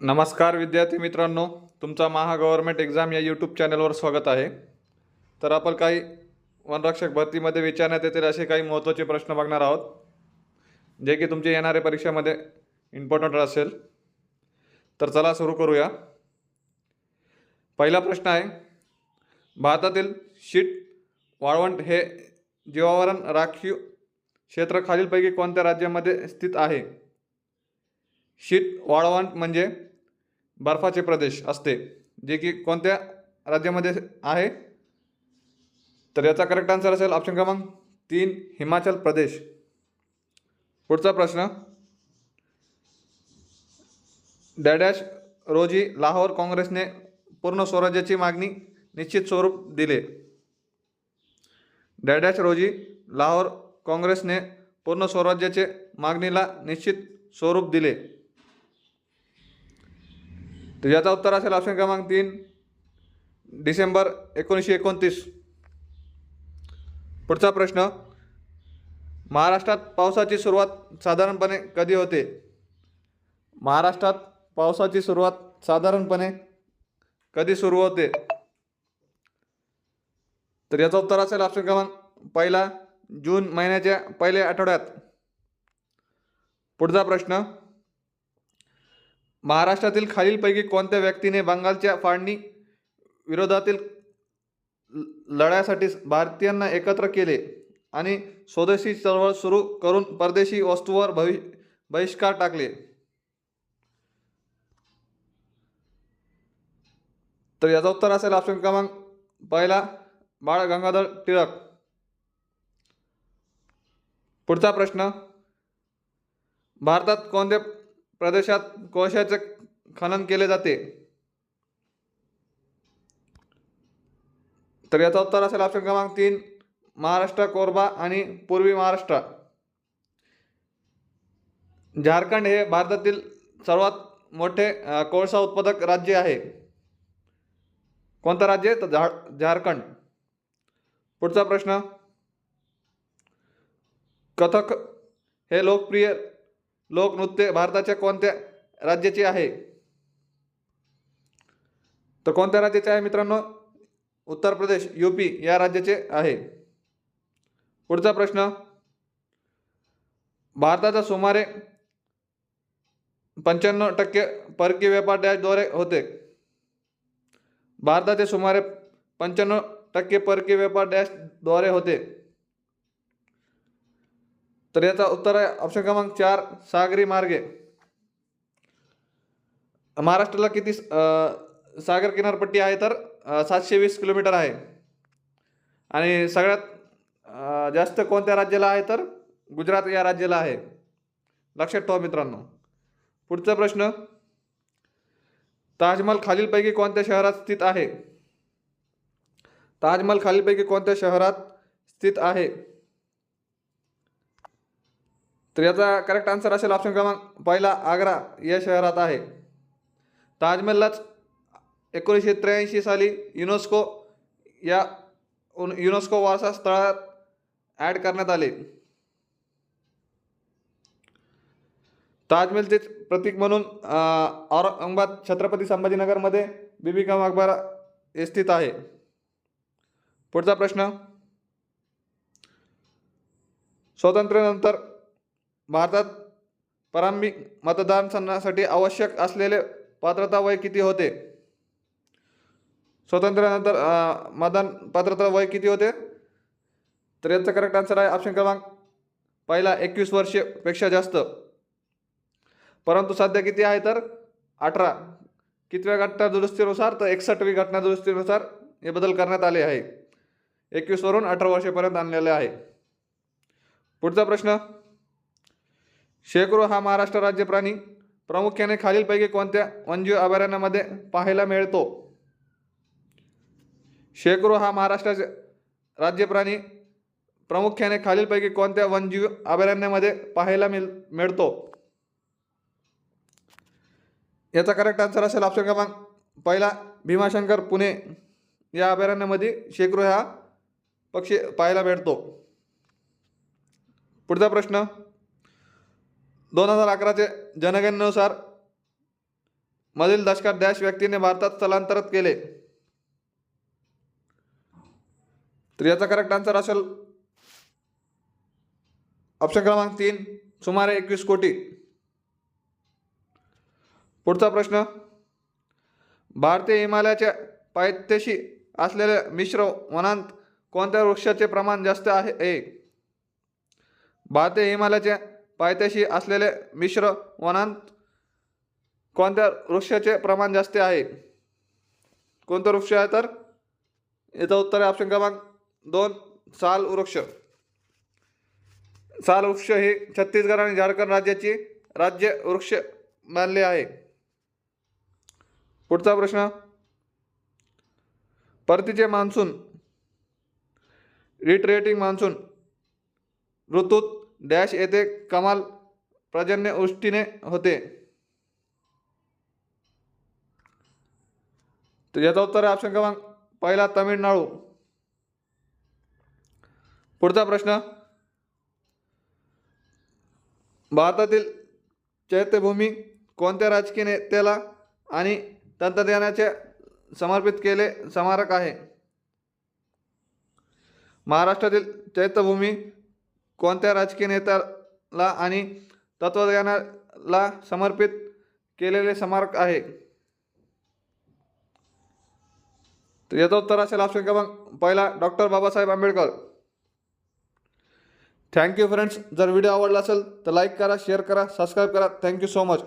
नमस्कार विद्यार्थी मित्रांनो तुमचा महा गव्हर्मेंट एक्झाम या यूट्यूब चॅनलवर स्वागत आहे. तर आपण काही वनरक्षक भरतीमध्ये विचारण्यात येतील असे काही महत्त्वाचे प्रश्न बघणार आहोत जे की तुमच्या येणाऱ्या परीक्षेमध्ये इम्पॉर्टंट असेल. तर चला सुरू करूया. पहिला प्रश्न आहे भारतातील शीट वाळवंट हे जीवावरण राखीव क्षेत्र खालीलपैकी कोणत्या राज्यामध्ये स्थित आहे? शीत वाळवंट म्हणजे बर्फाचे प्रदेश असते जे की कोणत्या राज्यामध्ये आहे? तर याचा करेक्ट आन्सर असेल ऑप्शन क्रमांक तीन हिमाचल प्रदेश. पुढचा प्रश्न. डॅडॅश रोजी लाहोर काँग्रेसने पूर्ण स्वराज्याची मागणी निश्चित स्वरूप दिले. डॅडॅश रोजी लाहोर काँग्रेसने पूर्ण स्वराज्याचे मागणीला निश्चित स्वरूप दिले. तर याचा उत्तर असेल ऑप्शन क्रमांक तीन डिसेंबर एकोणीसशे एकोणतीस. पुढचा प्रश्न महाराष्ट्रात पावसाची सुरुवात साधारणपणे कधी होते? महाराष्ट्रात पावसाची सुरुवात साधारणपणे कधी सुरू होते? तर याचा उत्तर असेल ऑप्शन क्रमांक पहिला जून महिन्याच्या पहिल्या आठवड्यात. पुढचा प्रश्न महाराष्ट्रातील खालीलपैकी कोणत्या व्यक्तीने बंगालच्या फाळणी विरोधातील लढ्यासाठी भारतीयांना एकत्र केले आणि स्वदेशी चळवळ सुरू करून परदेशी वस्तूवर भवि बहिष्कार टाकले? तर याचा उत्तर असेल ऑप्शन क्रमांक पहिला बाळ गंगाधर टिळक. पुढचा प्रश्न भारतात कोणत्या प्रदेशात कोळशाचे खनन केले जाते. तर याचा उत्तर असेल ऑप्शन क्रमांक तीन महाराष्ट्र कोरबा आणि पूर्वी महाराष्ट्र. झारखंड हे भारतातील सर्वात मोठे कोळसा उत्पादक राज्य आहे. कोणतं राज्य तर झा झारखंड. पुढचा प्रश्न. कथक हे लोकप्रिय लोकनृत्य भारताच्या कोणत्या राज्याचे आहे? तर कोणत्या राज्याचे आहे मित्रांनो? उत्तर प्रदेश यूपी या राज्याचे आहे. पुढचा प्रश्न. भारताचा सुमारे पंच्याण्णव टक्के परकीय व्यापार डॅशद्वारे होते. भारताचे सुमारे पंच्याण्णव टक्के परकीय व्यापार डॅशद्वारे होते. तर याचा उत्तर आहे ऑप्शन क्रमांक चार सागरी मार्गे. महाराष्ट्राला किती सागर किनारपट्टी आहे तर सातशे वीस किलोमीटर आहे. आणि सगळ्यात जास्त कोणत्या राज्याला आहे तर गुजरात या राज्याला आहे. लक्षात ठेवा मित्रांनो. पुढचा प्रश्न ताजमहल खालीलपैकी कोणत्या शहरात स्थित आहे? ताजमहल खालीलपैकी कोणत्या शहरात स्थित आहे? तर याचा करेक्ट आन्सर असेल ऑप्शन क्रमांक पहिला आग्रा या शहरात आहे. ताजमहललाच एकोणीसशे त्र्याऐंशी साली युनेस्को या युनेस्को वारसा स्थळात ॲड करण्यात आले. ताजमहलचे प्रतीक म्हणून औरंगाबाद छत्रपती संभाजीनगरमध्ये बीबी का मकबरा स्थित आहे. पुढचा प्रश्न. स्वातंत्र्यानंतर भारतात प्रारंभिक मतदानासाठी आवश्यक असलेले पात्रता वय किती होते? स्वातंत्र्यानंतर मतदान पात्रता वय किती होते? तर याचा करेक्ट आन्सर आहे ऑप्शन क्रमांक पहिला एकवीस वर्षेपेक्षा जास्त. परंतु सध्या किती आहे तर? अठरा. कितव्या घटना दुरुस्तीनुसार? तर एकसष्टवी घटना दुरुस्तीनुसार हे बदल करण्यात आले आहे. एकवीसवरून अठरा वर्षेपर्यंत आणलेले आहे. पुढचा प्रश्न शेकरो हा महाराष्ट्र राज्य प्राणी प्रामुख्याने खालीलपैकी कोणत्या वन्यजीव अभयारण्यामध्ये पाहायला मिळतो? शेकरो हा महाराष्ट्राचे राज्य प्राणी प्रामुख्याने खालीलपैकी कोणत्या वन्यजीव अभयारण्यामध्ये पाहायला मिळ मिळतो? याचा करेक्ट आन्सर असेल ऑप्शन क्रमांक पहिला भीमाशंकर पुणे. या अभयारण्यामध्ये शेकरो हा पक्षी पाहायला मिळतो. पुढचा प्रश्न दोन हजार अकराचे जनगणनेनुसार मधील दशकात डॅश व्यक्तीने भारतात स्थलांतरित केले. तर याचा करेक्ट आन्सर असेल ऑप्शन क्रमांक तीन सुमारे एकवीस कोटी. पुढचा प्रश्न भारतीय हिमालयाच्या पायथ्याशी असलेल्या मिश्र वनांत कोणत्या वृक्षाचे प्रमाण जास्त आहे? ए भारतीय हिमालयाच्या पायथ्याशी असलेले मिश्र वनांत कोणत्या वृक्षाचे प्रमाण जास्त आहे? कोणतं वृक्ष आहे तर? याचं उत्तर आहे ऑप्शन क्रमांक दोन साल वृक्ष. साल वृक्ष हे छत्तीसगड आणि झारखंड राज्याची राज्य वृक्ष मानले आहे. पुढचा प्रश्न. परतीचे मान्सून. Retreating monsoon. ऋतूत डॅश येथे कमाल पर्जन्य उष्टीने होते. तर याचं उत्तर आहे ऑप्शन क्रमांक पहिला तामिळनाडू. पुढचा प्रश्न. भारतातील चैत्यभूमी कोणत्या राजकीय नेत्याला आणि तंत्रज्ञानाचे समर्पित केले स्मारक आहे? महाराष्ट्रातील चैत्यभूमी कोणत्या राजकीय नेत्याला आणि तत्वज्ञानाला समर्पित केलेले स्मारक आहे? तर उत्तर असेल ऑप्शन क्रमांक पहिला doctor Babasaheb Ambedkar. Thank you friends जर व्हिडिओ आवडला असेल तर लाईक करा शेअर करा सबस्क्राईब करा. Thank you so much